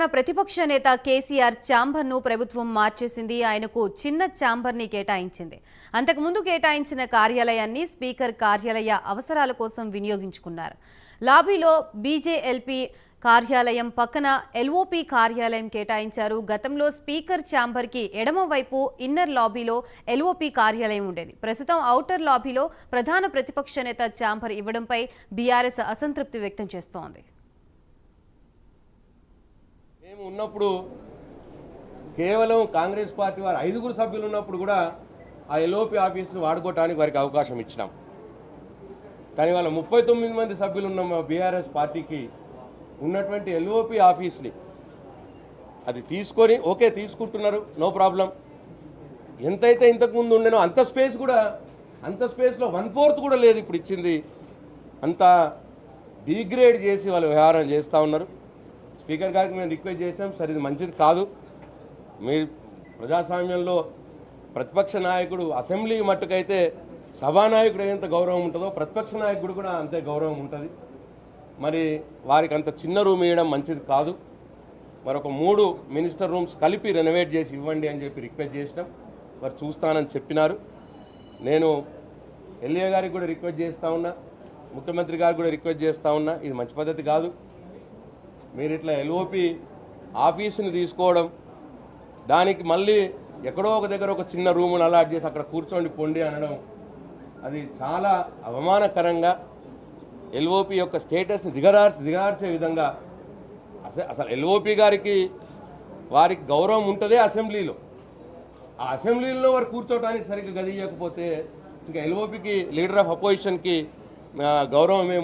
తెలంగాణ ప్రతిపక్ష నేత కేసీఆర్ ఛాంబర్ను ప్రభుత్వం మార్చేసింది. ఆయనకు చిన్న ఛాంబర్ని కేటాయించింది. అంతకుముందు కేటాయించిన కార్యాలయాన్ని స్పీకర్ కార్యాలయ అవసరాల కోసం వినియోగించుకున్నారు. లాబీలో బీజేఎల్పీ కార్యాలయం పక్కన ఎల్ఓపి కార్యాలయం కేటాయించారు. గతంలో స్పీకర్ ఛాంబర్కి ఎడమ వైపు ఇన్నర్ లాబీలో ఎల్ఓపి కార్యాలయం ఉండేది. ప్రస్తుతం ఔటర్ లాబీలో ప్రధాన ప్రతిపక్ష నేత ఛాంబర్ ఇవ్వడంపై బీఆర్ఎస్ అసంతృప్తి వ్యక్తం చేస్తోంది. మేము ఉన్నప్పుడు కేవలం కాంగ్రెస్ పార్టీ వారు ఐదుగురు సభ్యులు ఉన్నప్పుడు కూడా ఆ ఎల్ఓపి ఆఫీసును వాడుకోవటానికి వారికి అవకాశం ఇచ్చినాం. కానీ వాళ్ళ ముప్పై తొమ్మిది మంది సభ్యులు ఉన్న మా బీఆర్ఎస్ పార్టీకి ఉన్నటువంటి ఎల్ఓపి ఆఫీస్ని అది తీసుకొని ఓకే తీసుకుంటున్నారు నో ప్రాబ్లం. ఎంతైతే ఇంతకుముందు ఉండేనో అంత స్పేస్ కూడా అంత స్పేస్లో వన్ ఫోర్త్ కూడా లేదు ఇప్పుడు ఇచ్చింది. అంత డిగ్రేడ్ చేసి వాళ్ళు వ్యవహారం చేస్తూ ఉన్నారు. స్పీకర్ గారికి మేము రిక్వెస్ట్ చేసాం సరే ఇది మంచిది కాదు. మీరు ప్రజాస్వామ్యంలో ప్రతిపక్ష నాయకుడు అసెంబ్లీ మట్టుకైతే సభానాయకుడు ఎంత గౌరవం ఉంటుందో ప్రతిపక్ష నాయకుడు కూడా అంతే గౌరవం ఉంటుంది. మరి వారికి అంత చిన్న రూమ్ ఇవ్వడం మంచిది కాదు. మరొక మూడు మినిస్టర్ రూమ్స్ కలిపి రెనోవేట్ చేసి ఇవ్వండి అని చెప్పి రిక్వెస్ట్ చేసినాం. వారు చూస్తానని చెప్పినారు. నేను ఎల్ఏ గారికి కూడా రిక్వెస్ట్ చేస్తూ ఉన్నా ముఖ్యమంత్రి గారికి కూడా రిక్వెస్ట్ చేస్తూ ఉన్నా ఇది మంచి పద్ధతి కాదు. మీరు ఇట్లా ఎల్ఓపి ఆఫీసుని తీసుకోవడం దానికి మళ్ళీ ఎక్కడో ఒక దగ్గర ఒక చిన్న రూమును అలాట్ చేసి అక్కడ కూర్చోండి పొండి అనడం అది చాలా అవమానకరంగా ఎల్ఓపి యొక్క స్టేటస్ని దిగదార్ దిగార్చే విధంగా అసలు అసలు ఎల్ఓపి గారికి వారికి గౌరవం ఉంటుందే అసెంబ్లీలో. ఆ అసెంబ్లీలో వారు కూర్చోవడానికి సరిగ్గా గది ఇవ్వకపోతే ఇంకా ఎల్ఓపికి లీడర్ ఆఫ్ అపోజిషన్కి గౌరవం ఏమి